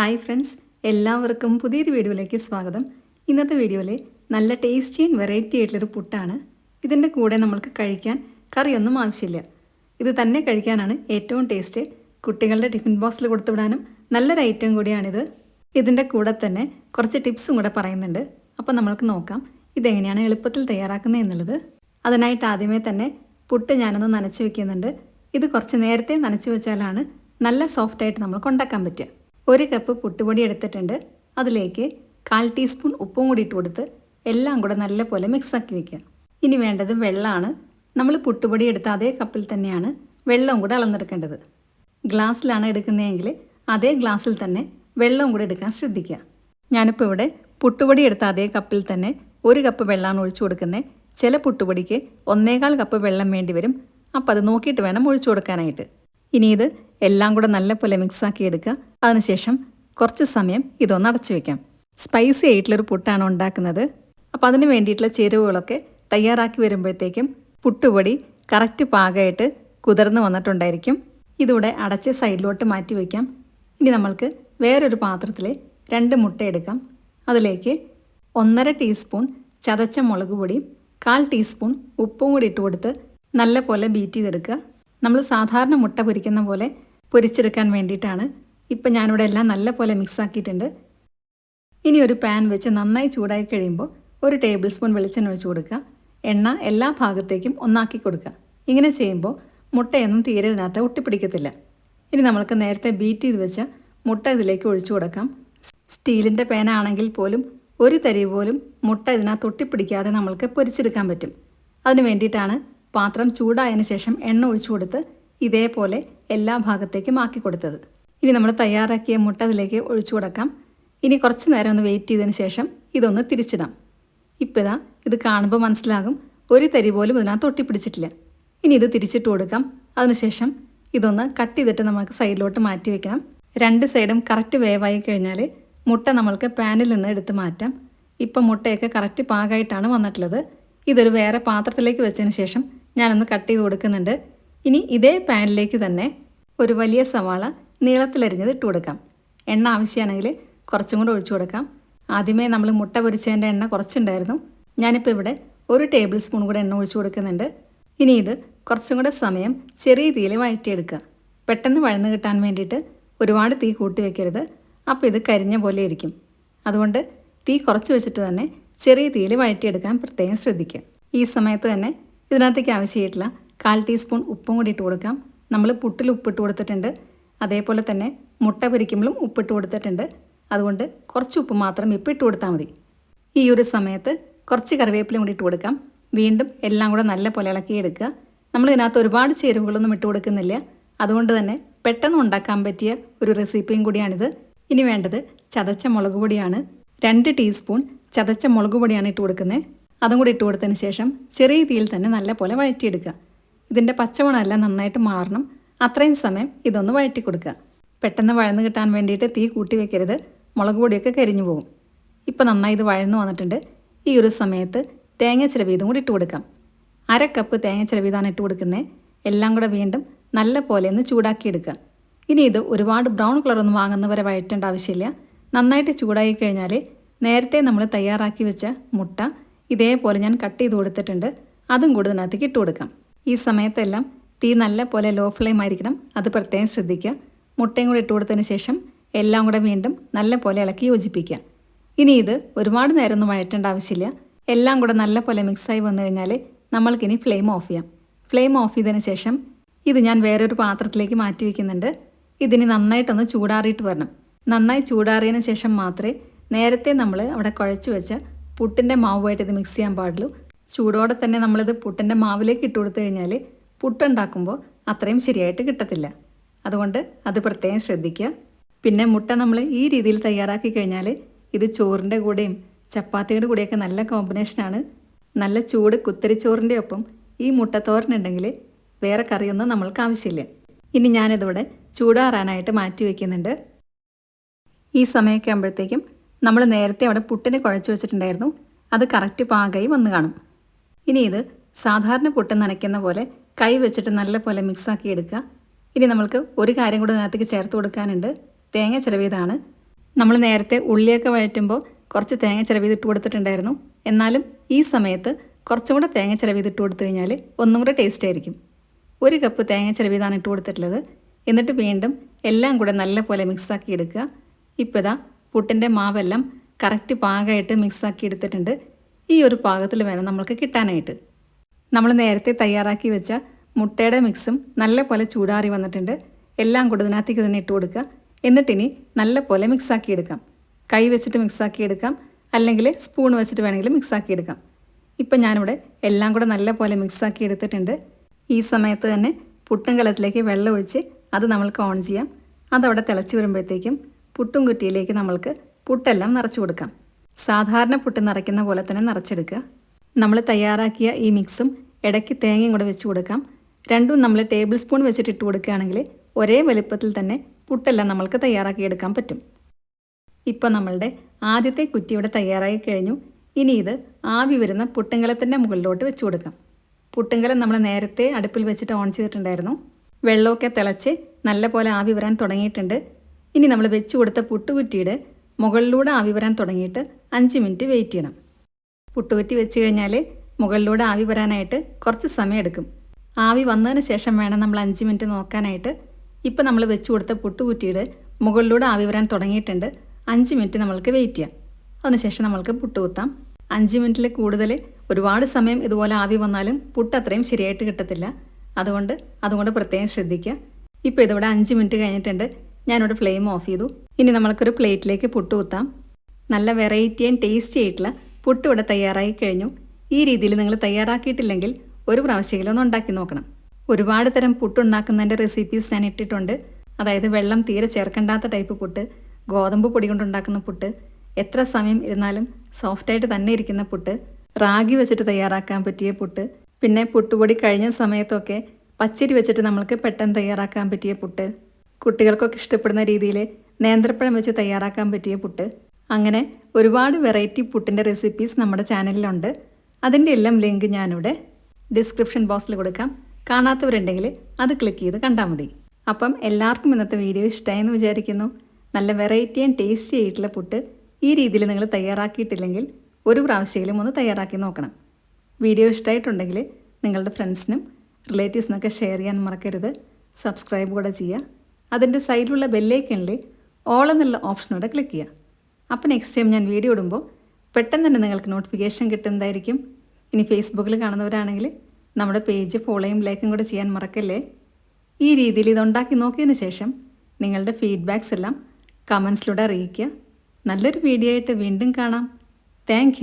Hi friends എല്ലാവർക്കും പുതിയൊരു വീഡിയോയിലേക്ക് സ്വാഗതം. ഇന്നത്തെ വീഡിയോയിൽ നല്ല ടേസ്റ്റി ആൻഡ് വെറൈറ്റി ആയിട്ടുള്ളൊരു പുട്ടാണ്. ഇതിന്റെ കൂടെ നമ്മൾക്ക് കഴിക്കാൻ കറിയൊന്നും ആവശ്യമില്ല. ഇത് തന്നെ കഴിക്കാനാണ് ഏറ്റവും ടേസ്റ്റ്. കുട്ടികളുടെ ടിഫിൻ ബോക്സിൽ കൊടുത്തുവിടാനും നല്ലൊരു ഐറ്റം കൂടിയാണിത്. ഇതിന്റെ കൂടെ തന്നെ കുറച്ച് ടിപ്സും കൂടെ പറയുന്നുണ്ട്. അപ്പോൾ നമ്മൾക്ക് നോക്കാം ഇതെങ്ങനെയാണ് എളുപ്പത്തിൽ തയ്യാറാക്കുന്നത് എന്നുള്ളത്. അതിനായിട്ട് ആദ്യമേ തന്നെ പുട്ട് ഞാനൊന്ന് നനച്ച് വെക്കുന്നുണ്ട്. ഇത് കുറച്ച് നേരത്തെ നനച്ച് വെച്ചാലാണ് നല്ല സോഫ്റ്റായിട്ട് നമുക്ക് ഉണ്ടാക്കാൻ പറ്റുക. ഒരു കപ്പ് പുട്ടുപൊടി എടുത്തിട്ടുണ്ട്. അതിലേക്ക് കാൽ ടീസ്പൂൺ ഉപ്പും കൂടി ഇട്ട് കൊടുത്ത് എല്ലാം കൂടെ നല്ലപോലെ മിക്സാക്കി വെക്കുക. ഇനി വേണ്ടത് വെള്ളമാണ്. നമ്മൾ പുട്ടുപൊടി എടുത്ത അതേ കപ്പിൽ തന്നെയാണ് വെള്ളവും കൂടെ അളന്നെടുക്കേണ്ടത്. ഗ്ലാസ്സിലാണ് എടുക്കുന്നതെങ്കിൽ അതേ ഗ്ലാസ്സിൽ തന്നെ വെള്ളവും കൂടെ എടുക്കാൻ ശ്രദ്ധിക്കുക. ഞാനിപ്പോൾ ഇവിടെ പുട്ടുപൊടി എടുത്ത അതേ കപ്പിൽ തന്നെ ഒരു കപ്പ് വെള്ളമാണ് ഒഴിച്ചു കൊടുക്കുന്നത്. ചില പുട്ടുപൊടിക്ക് ഒന്നേകാൽ കപ്പ് വെള്ളം വേണ്ടി വരും. അപ്പോൾ അത് നോക്കിയിട്ട് വേണം ഒഴിച്ചു കൊടുക്കാനായിട്ട്. ഇനി ഇത് എല്ലാം കൂടെ നല്ലപോലെ മിക്സാക്കി എടുക്കുക. അതിനുശേഷം കുറച്ച് സമയം ഇതൊന്ന് അടച്ചു വെക്കാം. സ്പൈസി ആയിട്ടുള്ളൊരു പുട്ടാണ് ഉണ്ടാക്കുന്നത്. അപ്പോൾ അതിന് വേണ്ടിയിട്ടുള്ള ചേരുവകളൊക്കെ തയ്യാറാക്കി വരുമ്പോഴത്തേക്കും പുട്ടുപൊടി കറക്റ്റ് പാകമായിട്ട് കുതിർന്ന് വന്നിട്ടുണ്ടായിരിക്കും. ഇതിവിടെ അടച്ച് സൈഡിലോട്ട് മാറ്റി വയ്ക്കാം ഇനി നമ്മൾക്ക് വേറൊരു പാത്രത്തിൽ രണ്ട് മുട്ട എടുക്കാം. അതിലേക്ക് ഒന്നര ടീസ്പൂൺ ചതച്ച മുളക് പൊടിയും കാൽ ടീസ്പൂൺ ഉപ്പും കൂടി ഇട്ട് കൊടുത്ത് നല്ല പോലെ ബീറ്റ് ചെയ്തെടുക്കുക. നമ്മൾ സാധാരണ മുട്ട പൊരിക്കുന്ന പോലെ പൊരിച്ചെടുക്കാൻ വേണ്ടിയിട്ടാണ്. ഇപ്പം ഞാനിവിടെ എല്ലാം നല്ല പോലെ മിക്സ് ആക്കിയിട്ടുണ്ട്. ഇനി ഒരു പാൻ വെച്ച് നന്നായി ചൂടായി കഴിയുമ്പോൾ ഒരു ടേബിൾ സ്പൂൺ വെളിച്ചെണ്ണ ഒഴിച്ച് കൊടുക്കുക. എണ്ണ എല്ലാ ഭാഗത്തേക്കും ഒന്നാക്കി കൊടുക്കുക. ഇങ്ങനെ ചെയ്യുമ്പോൾ മുട്ടയൊന്നും തീരെ ഇതിനകത്ത് ഒട്ടിപ്പിടിക്കത്തില്ല. ഇനി നമ്മൾക്ക് നേരത്തെ ബീറ്റ് ചെയ്ത് വെച്ച മുട്ട ഇതിലേക്ക് ഒഴിച്ചു കൊടുക്കാം. സ്റ്റീലിന്റെ പേന ആണെങ്കിൽ പോലും ഒരു തരി പോലും മുട്ട ഇതിനകത്ത് ഒട്ടിപ്പിടിക്കാതെ നമ്മൾക്ക് പൊരിച്ചെടുക്കാൻ പറ്റും. അതിന് വേണ്ടിയിട്ടാണ് പാത്രം ചൂടായതിനു ശേഷം എണ്ണ ഒഴിച്ചു കൊടുത്ത് ഇതേപോലെ എല്ലാ ഭാഗത്തേക്കും ആക്കി കൊടുത്തത്. ഇനി നമ്മൾ തയ്യാറാക്കിയ മുട്ട അതിലേക്ക് ഒഴിച്ചു കൊടുക്കാം. ഇനി കുറച്ച് നേരം ഒന്ന് വെയിറ്റ് ചെയ്തതിന് ശേഷം ഇതൊന്ന് തിരിച്ചിടാം. ഇപ്പോൾ ഇതാ ഇത് കാണുമ്പോൾ മനസ്സിലാകും ഒരു തരി പോലും ഇതിനകത്ത് ഒട്ടിപ്പിടിച്ചിട്ടില്ല. ഇനി ഇത് തിരിച്ചിട്ട് കൊടുക്കാം. അതിനുശേഷം ഇതൊന്ന് കട്ട് ചെയ്തിട്ട് നമുക്ക് സൈഡിലോട്ട് മാറ്റി വെക്കണം. രണ്ട് സൈഡും കറക്റ്റ് വേവായി കഴിഞ്ഞാൽ മുട്ട നമ്മൾക്ക് പാനിൽ നിന്ന് എടുത്ത് മാറ്റാം. ഇപ്പം മുട്ടയൊക്കെ കറക്റ്റ് പാകമായിട്ടാണ് വന്നിട്ടുള്ളത്. ഇതൊരു വേറെ പാത്രത്തിലേക്ക് വെച്ചതിന് ശേഷം ഞാനൊന്ന് കട്ട് ചെയ്ത് കൊടുക്കുന്നുണ്ട്. ഇനി ഇതേ പാനിലേക്ക് തന്നെ ഒരു വലിയ സവാള നീളത്തിലരിഞ്ഞത് ഇട്ട് കൊടുക്കാം. എണ്ണ ആവശ്യമാണെങ്കിൽ കുറച്ചും കൂടെ ഒഴിച്ചു കൊടുക്കാം. ആദ്യമേ നമ്മൾ മുട്ട പൊരിച്ചതിന്റെ എണ്ണ കുറച്ചുണ്ടായിരുന്നു. ഞാനിപ്പോൾ ഇവിടെ ഒരു ടേബിൾ സ്പൂൺ കൂടെ എണ്ണ ഒഴിച്ചു കൊടുക്കുന്നുണ്ട്. ഇനി ഇത് കുറച്ചും കൂടെ സമയം ചെറിയ തീയിൽ വഴറ്റിയെടുക്കുക. പെട്ടെന്ന് വഴന്ന് കിട്ടാൻ വേണ്ടിയിട്ട് ഒരുപാട് തീ കൂട്ടി വെക്കരുത്. അപ്പോൾ ഇത് കരിഞ്ഞ പോലെ ഇരിക്കും. അതുകൊണ്ട് തീ കുറച്ച് വെച്ചിട്ട് തന്നെ ചെറിയ തീയിൽ വഴറ്റിയെടുക്കാൻ പ്രത്യേകം ശ്രദ്ധിക്കുക. ഈ സമയത്ത് തന്നെ ഇതിനകത്തേക്ക് ആവശ്യമായിട്ടുള്ള കാൽ ടീസ്പൂൺ ഉപ്പും കൂടി ഇട്ട് കൊടുക്കാം. നമ്മൾ പുട്ടിൽ ഉപ്പിട്ട് കൊടുത്തിട്ടുണ്ട്. അതേപോലെ തന്നെ മുട്ട പൊരിക്കുമ്പോഴും ഉപ്പിട്ട് കൊടുത്തിട്ടുണ്ട്. അതുകൊണ്ട് കുറച്ച് ഉപ്പ് മാത്രം ഇപ്പം ഇട്ട് കൊടുത്താൽ മതി. ഈ ഒരു സമയത്ത് കുറച്ച് കറിവേപ്പിലും കൂടി ഇട്ട് കൊടുക്കാം. വീണ്ടും എല്ലാം കൂടെ നല്ല പോലെ ഇളക്കിയെടുക്കുക നമ്മൾ ഇതിനകത്ത് ഒരുപാട് ചേരുവകളൊന്നും ഇട്ട് കൊടുക്കുന്നില്ല. അതുകൊണ്ട് തന്നെ പെട്ടെന്ന് ഉണ്ടാക്കാൻ പറ്റിയ ഒരു റെസിപ്പിയും കൂടിയാണിത്. ഇനി വേണ്ടത് ചതച്ച മുളക് പൊടിയാണ്. രണ്ട് ടീസ്പൂൺ ചതച്ച മുളക് പൊടിയാണ് ഇട്ട് കൊടുക്കുന്നത്. അതും കൂടി ഇട്ട് കൊടുത്തതിന് ശേഷം ചെറിയ തീയിൽ തന്നെ നല്ല പോലെ വഴറ്റിയെടുക്കുക. ഇതിന്റെ പച്ചമണമെല്ലാം നന്നായിട്ട് മാറണം. അത്രയും സമയം ഇതൊന്ന് വഴറ്റി കൊടുക്കുക പെട്ടെന്ന് വഴന്ന് കിട്ടാൻ വേണ്ടിയിട്ട് തീ കൂട്ടി വെക്കരുത്. മുളക് പൊടിയൊക്കെ കരിഞ്ഞു പോകും. ഇപ്പോൾ നന്നായി ഇത് വഴന്നു വന്നിട്ടുണ്ട്. ഈ ഒരു സമയത്ത് തേങ്ങ ചിലവീതും കൂടി ഇട്ട് കൊടുക്കാം. അര കപ്പ് തേങ്ങ ചിലവീതാണ് ഇട്ട് കൊടുക്കുന്നത്. എല്ലാം കൂടെ വീണ്ടും നല്ല പോലെ ഒന്ന് ചൂടാക്കി എടുക്കുക ഇനി ഇത് ഒരുപാട് ബ്രൗൺ കളറൊന്നും വാങ്ങുന്നവരെ വഴറ്റേണ്ട ആവശ്യമില്ല. നന്നായിട്ട് ചൂടായി കഴിഞ്ഞാൽ നേരത്തെ നമ്മൾ തയ്യാറാക്കി വെച്ച മുട്ട ഇതേപോലെ ഞാൻ കട്ട് ചെയ്ത് കൊടുത്തിട്ടുണ്ട്. അതും കൂടി ഇട്ട് കൊടുക്കാം. ഈ സമയത്തെല്ലാം തീ നല്ല പോലെ ലോ ഫ്ലെയിം ആയിരിക്കണം. അത് പ്രത്യേകം ശ്രദ്ധിക്കുക. മുട്ടയും കൂടി ഇട്ട് കൊടുത്തതിന് ശേഷം എല്ലാം കൂടെ വീണ്ടും നല്ല പോലെ ഇളക്കി യോജിപ്പിക്കുക. ഇനി ഇത് ഒരുപാട് നേരമൊന്നും വഴറ്റേണ്ട ആവശ്യമില്ല. എല്ലാം കൂടെ നല്ല പോലെ മിക്സായി വന്നു കഴിഞ്ഞാൽ നമ്മൾക്കിനി ഫ്ലെയിം ഓഫ് ചെയ്യാം. ഫ്ലെയിം ഓഫ് ചെയ്തതിന് ശേഷം ഇത് ഞാൻ വേറൊരു പാത്രത്തിലേക്ക് മാറ്റി വയ്ക്കുന്നുണ്ട് ഇതിന് നന്നായിട്ടൊന്ന് ചൂടാറിയിട്ട് വരണം. നന്നായി ചൂടാറിയതിന് ശേഷം മാത്രമേ നേരത്തെ നമ്മൾ അവിടെ കുഴച്ച് വെച്ച പുട്ടിന്റെ മാവുമായിട്ട് ഇത് മിക്സ് ചെയ്യാൻ പാടുള്ളൂ. ചൂടോടെ തന്നെ നമ്മളിത് പുട്ടിന്റെ മാവിലേക്ക് ഇട്ട് കൊടുത്തു കഴിഞ്ഞാൽ പുട്ടുണ്ടാക്കുമ്പോൾ അത്രയും ശരിയായിട്ട് കിട്ടത്തില്ല. അതുകൊണ്ട് അത് പ്രത്യേകം ശ്രദ്ധിക്കുക. പിന്നെ മുട്ട നമ്മൾ ഈ രീതിയിൽ തയ്യാറാക്കി കഴിഞ്ഞാൽ ഇത് ചോറിന്റെ കൂടെയും ചപ്പാത്തിയുടെ കൂടെയൊക്കെ നല്ല കോമ്പിനേഷനാണ് നല്ല ചൂട് കുത്തരിച്ചോറിന്റെ ഒപ്പം ഈ മുട്ടത്തോരനുണ്ടെങ്കിൽ വേറെ കറിയൊന്നും നമ്മൾക്ക് ആവശ്യമില്ല. ഇനി ഞാനിതിവിടെ ചൂടാറാനായിട്ട് മാറ്റി വയ്ക്കുന്നുണ്ട് ഈ സമയമൊക്കെ ആകുമ്പോഴത്തേക്കും നമ്മൾ നേരത്തെ അവിടെ പുട്ടിന് കുഴച്ച് വെച്ചിട്ടുണ്ടായിരുന്നു. അത് കറക്റ്റ് പാകമായി വന്ന് കാണും. ഇനി ഇത് സാധാരണ പുട്ട് നനയ്ക്കുന്ന പോലെ കൈ വെച്ചിട്ട് നല്ല പോലെ മിക്സാക്കി എടുക്കുക. ഇനി നമ്മൾക്ക് ഒരു കാര്യം കൂടി അതിനകത്തേക്ക് ചേർത്ത് കൊടുക്കാനുണ്ട്. തേങ്ങ ചിലവിതാണ് നമ്മൾ നേരത്തെ ഉള്ളിയൊക്കെ വഴറ്റുമ്പോൾ കുറച്ച് തേങ്ങ ചിലവിതിട്ട് കൊടുത്തിട്ടുണ്ടായിരുന്നു. എന്നാലും ഈ സമയത്ത് കുറച്ചും കൂടെ തേങ്ങ ചിലവിതിട്ട് കൊടുത്തു കഴിഞ്ഞാൽ ഒന്നും കൂടെ ടേസ്റ്റ് ആയിരിക്കും. ഒരു കപ്പ് തേങ്ങ ചിലവിതാണ് ഇട്ട് കൊടുത്തിട്ടുള്ളത്. എന്നിട്ട് വീണ്ടും എല്ലാം കൂടെ നല്ല പോലെ മിക്സാക്കി എടുക്കുക. ഇപ്പോൾ ഇതാ പുട്ടിന്റെ മാവെല്ലാം കറക്റ്റ് പാകമായിട്ട് മിക്സാക്കി എടുത്തിട്ടുണ്ട്. ഈ ഒരു പാകത്തിൽ വേണം നമ്മൾക്ക് കിട്ടാനായിട്ട്. നമ്മൾ നേരത്തെ തയ്യാറാക്കി വെച്ച മുട്ടയുടെ മിക്സും നല്ലപോലെ ചൂടാറി വന്നിട്ടുണ്ട്. എല്ലാം കൂടെ ഇതിനകത്തേക്ക് തന്നെ ഇട്ട് കൊടുക്കുക. എന്നിട്ടിനി നല്ലപോലെ മിക്സാക്കി എടുക്കാം. കൈ വെച്ചിട്ട് മിക്സാക്കി എടുക്കാം. അല്ലെങ്കിൽ സ്പൂൺ വെച്ചിട്ട് വേണമെങ്കിൽ മിക്സാക്കി എടുക്കാം. ഇപ്പം ഞാനിവിടെ എല്ലാം കൂടെ നല്ലപോലെ മിക്സാക്കി എടുത്തിട്ടുണ്ട്. ഈ സമയത്ത് തന്നെ പുട്ടും കലത്തിലേക്ക് വെള്ളം ഒഴിച്ച് അത് നമ്മൾക്ക് ഓൺ ചെയ്യാം. അതവിടെ തിളച്ച് വരുമ്പോഴത്തേക്കും പുട്ടും കുറ്റിയിലേക്ക് നമ്മൾക്ക് പുട്ടെല്ലാം നിറച്ച് കൊടുക്കാം. സാധാരണ പുട്ട് നിറയ്ക്കുന്ന പോലെ തന്നെ നിറച്ചെടുക്കുക. നമ്മൾ തയ്യാറാക്കിയ ഈ മിക്സും ഇടയ്ക്ക് തേങ്ങയും കൂടെ വെച്ച് കൊടുക്കാം. രണ്ടും നമ്മൾ ടേബിൾ സ്പൂൺ വെച്ചിട്ട് ഇട്ട് കൊടുക്കുകയാണെങ്കിൽ ഒരേ വലുപ്പത്തിൽ തന്നെ പുട്ടെല്ലാം നമ്മൾക്ക് തയ്യാറാക്കിയെടുക്കാൻ പറ്റും. ഇപ്പോൾ നമ്മളുടെ ആദ്യത്തെ കുറ്റി ഇവിടെ തയ്യാറായി കഴിഞ്ഞു. ഇനി ഇത് ആവി വരുന്ന പുട്ടുങ്കലത്തിന്റെ മുകളിലോട്ട് വെച്ച് കൊടുക്കാം. പുട്ടുങ്കലം നമ്മൾ നേരത്തെ അടുപ്പിൽ വെച്ചിട്ട് ഓൺ ചെയ്തിട്ടുണ്ടായിരുന്നു. വെള്ളമൊക്കെ തിളച്ച് നല്ല പോലെ ആവി വരാൻ തുടങ്ങിയിട്ടുണ്ട്. ഇനി നമ്മൾ വെച്ച് കൊടുത്ത പുട്ടുകുറ്റിയുടെ മുകളിലൂടെ ആവി വരാൻ തുടങ്ങിയിട്ട് അഞ്ച് മിനിറ്റ് വെയിറ്റ് ചെയ്യണം. പുട്ടുകുറ്റി വെച്ച് കഴിഞ്ഞാൽ മുകളിലൂടെ ആവി വരാനായിട്ട് കുറച്ച് സമയം എടുക്കും ആവി വന്നതിന് ശേഷം വേണം നമ്മൾ അഞ്ച് മിനിറ്റ് നോക്കാനായിട്ട്. ഇപ്പം നമ്മൾ വെച്ച് കൊടുത്ത പുട്ടുകുറ്റിയുടെ മുകളിലൂടെ ആവി വരാൻ തുടങ്ങിയിട്ടുണ്ട്. അഞ്ച് മിനിറ്റ് നമ്മൾക്ക് വെയിറ്റ് ചെയ്യാം. അതിനുശേഷം നമ്മൾക്ക് പുട്ട് കുത്താം. അഞ്ച് മിനിറ്റിൽ കൂടുതൽ ഒരുപാട് സമയം ഇതുപോലെ ആവി വന്നാലും പുട്ട് അത്രയും ശരിയായിട്ട് കിട്ടത്തില്ല. അതുകൊണ്ട് അതുകൊണ്ട് പ്രത്യേകം ശ്രദ്ധിക്കുക. ഇപ്പോൾ ഇതിവിടെ അഞ്ച് മിനിറ്റ് കഴിഞ്ഞിട്ടുണ്ട്. ഞാനിവിടെ ഫ്ലെയിം ഓഫ് ചെയ്തു. ഇനി നമ്മൾക്കൊരു പ്ലേറ്റിലേക്ക് പുട്ട് കുത്താം. നല്ല വെറൈറ്റി ആൻഡ് ടേസ്റ്റി ആയിട്ടുള്ള പുട്ട് ഇവിടെ തയ്യാറായി കഴിഞ്ഞു. ഈ രീതിയിൽ നിങ്ങൾ തയ്യാറാക്കിയിട്ടില്ലെങ്കിൽ ഒരു പ്രാവശ്യമെങ്കിലും ഒന്ന് ഉണ്ടാക്കി നോക്കണം. ഒരുപാട് തരം പുട്ടുണ്ടാക്കുന്നതിന്റെ റെസിപ്പീസ് ഞാൻ ഇട്ടിട്ടുണ്ട്. അതായത് വെള്ളം തീരെ ചേർക്കണ്ടാത്ത ടൈപ്പ് പുട്ട് ഗോതമ്പ് പൊടി കൊണ്ടുണ്ടാക്കുന്ന പുട്ട് എത്ര സമയം ഇരുന്നാലും സോഫ്റ്റായിട്ട് തന്നെ ഇരിക്കുന്ന പുട്ട് റാഗി വെച്ചിട്ട് തയ്യാറാക്കാൻ പറ്റിയ പുട്ട് പിന്നെ പുട്ടുപൊടി കഴിഞ്ഞ സമയത്തൊക്കെ പച്ചരി വെച്ചിട്ട് നമ്മൾക്ക് പെട്ടെന്ന് തയ്യാറാക്കാൻ പറ്റിയ പുട്ട് കുട്ടികൾക്കൊക്കെ ഇഷ്ടപ്പെടുന്ന രീതിയിൽ നേന്ത്രപ്പഴം വെച്ച് തയ്യാറാക്കാൻ പറ്റിയ പുട്ട് അങ്ങനെ ഒരുപാട് വെറൈറ്റി പുട്ടിന്റെ റെസിപ്പീസ് നമ്മുടെ ചാനലിലുണ്ട് അതിന്റെ എല്ലാം ലിങ്ക് ഞാനിവിടെ ഡിസ്ക്രിപ്ഷൻ ബോക്സിൽ കൊടുക്കാം. കാണാത്തവരുണ്ടെങ്കിൽ അത് ക്ലിക്ക് ചെയ്ത് കണ്ടാൽ മതി. അപ്പം എല്ലാവർക്കും ഇന്നത്തെ വീഡിയോ ഇഷ്ടമായെന്ന് വിചാരിക്കുന്നു. നല്ല വെറൈറ്റി ആൻഡ് ടേസ്റ്റി ആയിട്ടുള്ള പുട്ട് ഈ രീതിയിൽ നിങ്ങൾ തയ്യാറാക്കിയിട്ടില്ലെങ്കിൽ ഒരു പ്രാവശ്യമെങ്കിലും ഒന്ന് തയ്യാറാക്കി നോക്കണം. വീഡിയോ ഇഷ്ടമായിട്ടുണ്ടെങ്കിൽ നിങ്ങളുടെ ഫ്രണ്ട്സിനും റിലേറ്റീവ്സിനൊക്കെ ഷെയർ ചെയ്യാൻ മറക്കരുത്. സബ്സ്ക്രൈബ് കൂടെ ചെയ്യുക. അതിന്റെ സൈഡിലുള്ള ബെല്ലേക്കണിൽ ഓൾ എന്നുള്ള ഓപ്ഷനോടെ ക്ലിക്ക് ചെയ്യുക. അപ്പോൾ നെക്സ്റ്റ് ടൈം ഞാൻ വീഡിയോ ഇടുമ്പോൾ പെട്ടെന്ന് തന്നെ നിങ്ങൾക്ക് നോട്ടിഫിക്കേഷൻ കിട്ടുന്നതായിരിക്കും. ഇനി ഫേസ്ബുക്കിൽ കാണുന്നവരാണെങ്കിൽ നമ്മുടെ പേജ് ഫോളോയും ലൈക്കും കൂടെ ചെയ്യാൻ മറക്കല്ലേ? ഈ രീതിയിൽ ഇതുണ്ടാക്കി നോക്കിയതിന് ശേഷം നിങ്ങളുടെ ഫീഡ്ബാക്സ് എല്ലാം കമൻസിലൂടെ അറിയിക്കുക. നല്ലൊരു വീഡിയോ ആയിട്ട് വീണ്ടും കാണാം. താങ്ക്